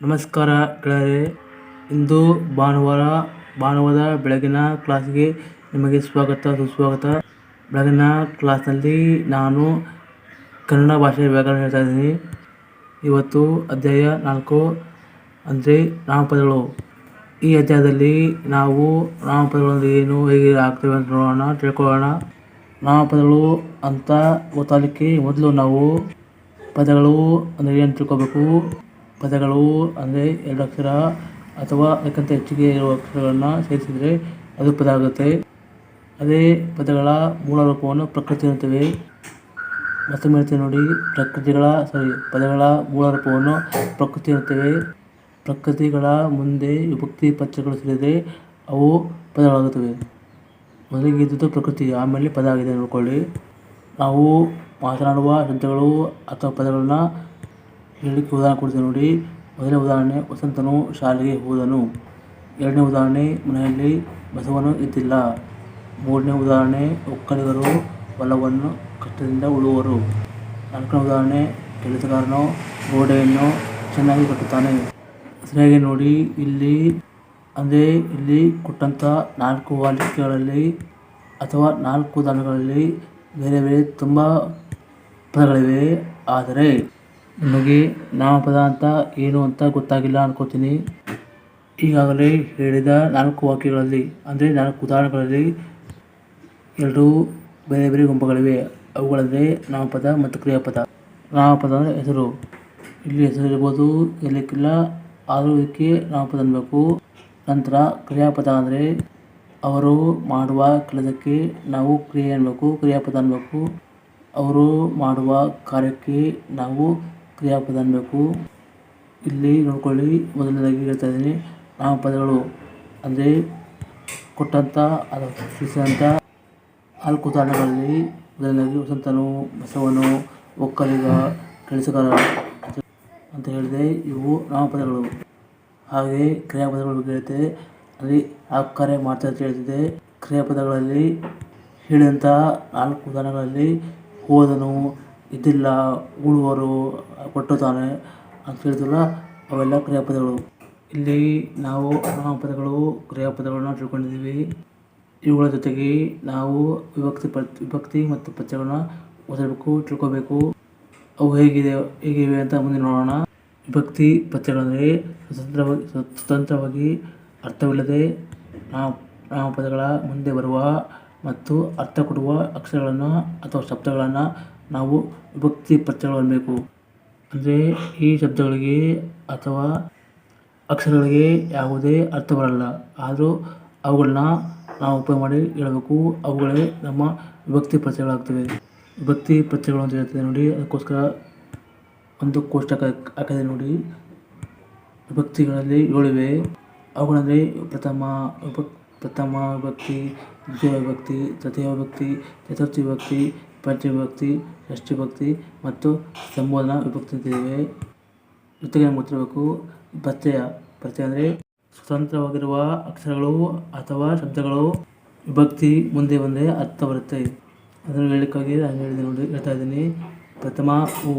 ನಮಸ್ಕಾರ ಗೆಳೆಯರೇ. ಇಂದು ಭಾನುವಾರ ಭಾನುವಾರ ಬೆಳಗಿನ ಕ್ಲಾಸ್ಗೆ ನಿಮಗೆ ಸ್ವಾಗತ, ಸುಸ್ವಾಗತ. ಬೆಳಗಿನ ಕ್ಲಾಸ್ನಲ್ಲಿ ನಾನು ಕನ್ನಡ ಭಾಷೆ ವ್ಯಾಕರಣ ಹೇಳ್ತಾ ಇದ್ದೀನಿ. ಇವತ್ತು ಅಧ್ಯಾಯ ನಾಲ್ಕು, ಅಂದರೆ ನಾಮಪದಗಳು ಈ ಅಧ್ಯಾಯದಲ್ಲಿ ನಾವು ನಾಮಪದಗಳು ಏನು ಹೇಗೆ ಆಗ್ತವೆ ಅಂತ ನೋಡೋಣ, ತಿಳ್ಕೊಳ್ಳೋಣ. ನಾಮಪದಗಳು ಅಂತ ಗೊತ್ತಾಗಲಿಕ್ಕೆ ಮೊದಲು ನಾವು ಪದಗಳು ಅಂದರೆ ಏನು ತಿಳ್ಕೊಬೇಕು? ಪದಗಳು ಅಂದರೆ ಎರಡು ಅಕ್ಷರ ಅಥವಾ ಅದಕ್ಕಿಂತ ಹೆಚ್ಚಿಗೆ ಇರುವ ಅಕ್ಷರಗಳನ್ನು ಸೇರಿಸಿದರೆ ಅದು ಪದ ಆಗುತ್ತೆ. ಅದೇ ಪದಗಳ ಮೂಲ ರೂಪವನ್ನು ಪ್ರಕೃತಿ ಅಂತೇವೆ ಮತ್ತೊಮ್ಮೆ ನೋಡಿ, ಪ್ರಕೃತಿಗಳ ಸಾರಿ ಪದಗಳ ಮೂಲ ರೂಪವನ್ನು ಪ್ರಕೃತಿ ಅಂತೇವೆ ಪ್ರಕೃತಿಗಳ ಮುಂದೆ ವಿಭಕ್ತಿ ಪಚ್ಚಗಳು ಸೇರಿದರೆ ಅವು ಪದಗಳಾಗುತ್ತವೆ. ಮೊದಲಿಗೆ ಇದ್ದದ್ದು ಪ್ರಕೃತಿ, ಆಮೇಲೆ ಪದ ಆಗಿದೆ ನೋಡ್ಕೊಳ್ಳಿ ನಾವು ಮಾತನಾಡುವ ಶಬ್ದಗಳು ಅಥವಾ ಪದಗಳನ್ನ ಹೇಳಲಿಕ್ಕೆ ಉದಾಹರಣೆ ಕೊಡ್ತೀನಿ ನೋಡಿ. ಮೊದಲನೇ ಉದಾಹರಣೆ, ವಸಂತನು ಶಾಲೆಗೆ ಹೋದನು. ಎರಡನೇ ಉದಾಹರಣೆ, ಮನೆಯಲ್ಲಿ ಬಸವನು ಇದ್ದಿಲ್ಲ. ಮೂರನೇ ಉದಾಹರಣೆ, ಒಕ್ಕಲಿಗರು ಹೊಲವನ್ನು ಕಷ್ಟದಿಂದ ಉಳುವರು. ನಾಲ್ಕನೇ ಉದಾಹರಣೆ, ಕೆಲಸಗಾರನು ಗೋಡೆಯನ್ನು ಚೆನ್ನಾಗಿ ಕಟ್ಟುತ್ತಾನೆ. ಸರಿಯಾಗಿ ನೋಡಿ, ಇಲ್ಲಿ ಅಂದರೆ ಇಲ್ಲಿ ಕೊಟ್ಟಂಥ ನಾಲ್ಕು ವಾಲಿಕೆಗಳಲ್ಲಿ ಅಥವಾ ನಾಲ್ಕು ಉದಾಹರಣೆಗಳಲ್ಲಿ ಬೇರೆ ಬೇರೆ ತುಂಬ ಪದಗಳಿವೆ. ಆದರೆ ನಿಮಗೆ ನಾಮಪದ ಅಂತ ಏನು ಅಂತ ಗೊತ್ತಾಗಿಲ್ಲ ಅನ್ಕೋತೀನಿ. ಈಗಾಗಲೇ ಹೇಳಿದ ನಾಲ್ಕು ವಾಕ್ಯಗಳಲ್ಲಿ, ಅಂದರೆ ನಾಲ್ಕು ಉದಾಹರಣೆಗಳಲ್ಲಿ ಎರಡು ಬೇರೆ ಬೇರೆ ಗುಂಪುಗಳಿವೆ. ಅವುಗಳಂದರೆ ನಾಮಪದ ಮತ್ತು ಕ್ರಿಯಾಪದ ನಾಮಪದ ಅಂದರೆ ಹೆಸರು. ಇಲ್ಲಿ ಹೆಸರು ಇರ್ಬೋದು ಇರಲಿಕ್ಕಿಲ್ಲ ಆದರೂ ಇದಕ್ಕೆ ನಾಮಪದ ಅನ್ನಬೇಕು ನಂತರ ಕ್ರಿಯಾಪದ ಅಂದರೆ ಅವರು ಮಾಡುವ ಕೆಲಸಕ್ಕೆ ನಾವು ಕ್ರಿಯೆ ಅನ್ನಬೇಕು ಕ್ರಿಯಾಪದ ಅನ್ನಬೇಕು ಅವರು ಮಾಡುವ ಕಾರ್ಯಕ್ಕೆ ನಾವು ಕ್ರಿಯಾಪದ ಅನ್ನಬೇಕು ಇಲ್ಲಿ ನೋಡ್ಕೊಳ್ಳಿ, ಮೊದಲನೇದಾಗಿ ಹೇಳ್ತಾ ಇದ್ದೀನಿ ನಾಮಪದಗಳು ಅಂದರೆ ಕೊಟ್ಟಂಥ ಅಥವಾ ಸೃಷ್ಟಿಸಿದಂಥ ನಾಲ್ಕು ಉದಾಹರಣೆಗಳಲ್ಲಿ ಮೊದಲನೇದಾಗಿ ವಸಂತನು, ಬಸವನು, ಒಕ್ಕಲಿಗ, ಕೆಲಸಗಾರ ಅಂತ ಹೇಳಿದೆ. ಇವು ನಾಮಪದಗಳು ಹಾಗೆ ಕ್ರಿಯಾಪದಗಳ ಬಗ್ಗೆ ಹೇಳ್ತೇವೆ ಅಲ್ಲಿ ಕಾರ್ಯ ಮಾಡ್ತಾ ಅಂತ ಹೇಳ್ತಿದೆ. ಕ್ರಿಯಾಪದಗಳಲ್ಲಿ ಹೇಳಿದಂಥ ನಾಲ್ಕು ಉದಾಹರಣೆಗಳಲ್ಲಿ ಹೋದನು ಇದ್ದಿಲ್ಲ ಉಳುವರು ಕೊಟ್ಟುತ್ತಾನೆ ಅಂತ ಹೇಳಿದ್ವಲ್ಲ ಅವೆಲ್ಲ ಕ್ರಿಯಾಪದಗಳು. ಇಲ್ಲಿ ನಾವು ನಾಮಪದಗಳು ಕ್ರಿಯಾಪದಗಳನ್ನ ತಿಳ್ಕೊಂಡಿದ್ದೀವಿ. ಇವುಗಳ ಜೊತೆಗೆ ನಾವು ವಿಭಕ್ತಿ ಪ ವಿಭಕ್ತಿ ಮತ್ತು ಪದ್ಯಗಳನ್ನ ಓದಬೇಕು, ತಿಳ್ಕೊಬೇಕು. ಅವು ಹೇಗಿದೆ, ಹೇಗಿವೆ ಅಂತ ಮುಂದೆ ನೋಡೋಣ. ವಿಭಕ್ತಿ ಪದ್ಯಗಳಂದರೆ ಸ್ವತಂತ್ರವಾಗಿ ಸ್ವತಂತ್ರವಾಗಿ ಅರ್ಥವಿಲ್ಲದೆ ನಾಮ ನಾಮಪದಗಳ ಮುಂದೆ ಬರುವ ಮತ್ತು ಅರ್ಥ ಕೊಡುವ ಅಕ್ಷರಗಳನ್ನು ಅಥವಾ ಶಬ್ದಗಳನ್ನು ನಾವು ವಿಭಕ್ತಿ ಪ್ರತ್ಯಯಗಳು ಅನ್ನಬೇಕು ಅಂದರೆ ಈ ಶಬ್ದಗಳಿಗೆ ಅಥವಾ ಅಕ್ಷರಗಳಿಗೆ ಯಾವುದೇ ಅರ್ಥ ಬರಲ್ಲ ಆದರೂ ಅವುಗಳನ್ನ ನಾವು ಉಪಯೋಗ ಮಾಡಿ ಹೇಳಬೇಕು. ಅವುಗಳೇ ನಮ್ಮ ವಿಭಕ್ತಿ ಪ್ರತ್ಯಯಗಳಾಗ್ತವೆ. ವಿಭಕ್ತಿ ಪ್ರತ್ಯಯಗಳು ಅಂತ ಹೇಳ್ತದೆ ನೋಡಿ, ಅದಕ್ಕೋಸ್ಕರ ಒಂದು ಕೋಷ್ಟಕ ಹಾಕಿದೆ ನೋಡಿ. ವಿಭಕ್ತಿಗಳಲ್ಲಿ ಏಳಿವೆ. ಅವುಗಳಂದರೆ ಪ್ರಥಮ ವಿಭಕ್, ಪ್ರಥಮ ವಿಭಕ್ತಿ, ದ್ವಿತೀಯ ವಿಭಕ್ತಿ, ತೃತೀಯ ವಿಭಕ್ತಿ, ಚತುರ್ಥಿ ವಿಭಕ್ತಿ ಪಂಚಮ ವಿಭಕ್ತಿ ಷಷ್ಠಿ ವಿಭಕ್ತಿ ಮತ್ತು ಸಂಬೋಧನಾ ವಿಭಕ್ತಿ ಅಂತ ಇವೆ ಜೊತೆಗೆ ನಮ್ಗೆ ಗೊತ್ತಿರಬೇಕು ಪ್ರತ್ಯಯ ಪ್ರತ್ಯಯ ಅಂದರೆ ಸ್ವತಂತ್ರವಾಗಿರುವ ಅಕ್ಷರಗಳು ಅಥವಾ ಶಬ್ದಗಳು. ವಿಭಕ್ತಿ ಮುಂದೆ ಬಂದರೆ ಅರ್ಥ ಬರುತ್ತೆ. ಅದನ್ನು ಹೇಳಲಿಕ್ಕಾಗಿ ನಾನು ಹೇಳಿದೆ ನೋಡಿ, ಹೇಳ್ತಾ ಇದ್ದೀನಿ. ಪ್ರಥಮ ಉ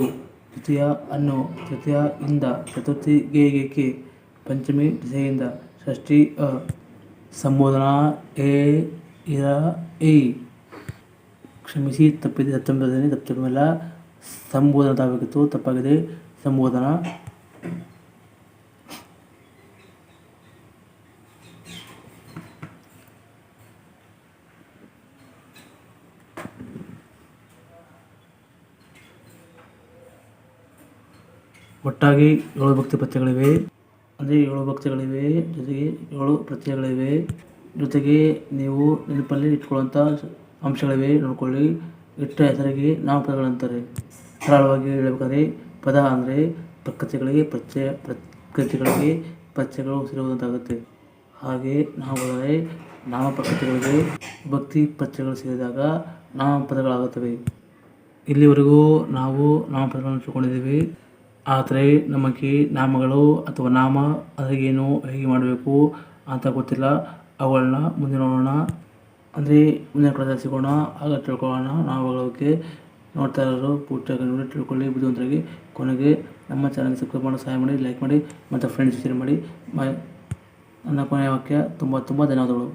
ದ್ವಿತೀಯ ಅನ್ನು, ತೃತೀಯ ಇಂದ, ಚತುರ್ಥಿ ಗೆ ಗೆ ಕೆ, ಪಂಚಮಿ ದಿಸೆಯಿಂದ, ಷಷ್ಠಿ ಅ. ಸಂಬೋಧನಾ ಎ, ಇರ, ಇ. ಕ್ಷಮಿಸಿ, ತಪ್ಪಿದೆ, ಹತ್ತೊಂಬತ್ತನೇ ತಪ್ಪಿಲ್ಲ ಸಂಬೋಧನ ತಾಗಬೇಕಿತ್ತು ತಪ್ಪಾಗಿದೆ. ಸಂಬೋಧನ ಒಟ್ಟಾಗಿ ಏಳು ಭಕ್ತಿ ಪದ್ಯಗಳಿವೆ ಅಂದರೆ ಏಳು ಭಕ್ತಿಗಳಿವೆ, ಜೊತೆಗೆ ಏಳು ಪ್ರತ್ಯಗಳಿವೆ ಜೊತೆಗೆ ನೀವು ನೆನಪಲ್ಲಿ ಇಟ್ಕೊಳ್ಳುವಂಥ ಅಂಶಗಳಿವೆ ನೋಡ್ಕೊಳ್ಳಿ. ಇಟ್ಟ ಹೆಸರಿಗೆ ನಾಮಪದಗಳಂತಾರೆ. ಸರಳವಾಗಿ ಹೇಳಬೇಕಾದ್ರೆ ಪದ ಅಂದರೆ ಪ್ರಕೃತಿಗಳಿಗೆ ಪ್ರತ್ಯಯ ಪ್ರಕೃತಿಗಳಿಗೆ ಪಚ್ಚೆಗಳು ಸೇರುವುದಂತಾಗುತ್ತೆ ಹಾಗೆ ನಾಮಪದರೆ ನಾಮ ಪ್ರಕೃತಿಗಳಿಗೆ ಭಕ್ತಿ ಪಚ್ಚೆಗಳು ಸೇರಿದಾಗ ನಾಮಪದಗಳಾಗುತ್ತವೆ. ಇಲ್ಲಿವರೆಗೂ ನಾವು ನಾಮಪದಗಳನ್ನು ತಿಳ್ಕೊಂಡಿದ್ದೀವಿ ಆದರೆ ನಮಗೆ ನಾಮಗಳು ಅಥವಾ ನಾಮ ಅದರಿಗೇನು ಹೇಗೆ ಮಾಡಬೇಕು ಅಂತ ಗೊತ್ತಿಲ್ಲ. ಅವುಗಳನ್ನ ಮುಂದೆ ನೋಡೋಣ. ಅಂದರೆ ಮುಂದಿನ ಕ್ಲಾಸಲ್ಲಿ ಸಿಗೋಣ, ಆಗ ತಿಳ್ಕೊಳ್ಳೋಣ. ನಾವು ಬಗ್ಗೆ ನೋಡ್ತಾ ಇರೋರು, ಪೂರ್ತಿಯಾಗಿ ನೋಡಿ ತಿಳ್ಕೊಳ್ಳಿ, ಬುದ್ಧಿವಂತರಾಗಿ. ಕೊನೆಗೆ ನಮ್ಮ ಚಾನಲ್ಗೆ ಸಬ್ಸ್ಕ್ರೈಬ್ ಮಾಡೋ, ಸಹಾಯ ಮಾಡಿ ಲೈಕ್ ಮಾಡಿ, ಮತ್ತು ಫ್ರೆಂಡ್ಸ್ ಶೇರ್ ಮಾಡಿ. ನನ್ನ ಕೊನೆಯ ವಾಕ್ಯ, ತುಂಬ ತುಂಬ ಧನ್ಯವಾದಗಳು.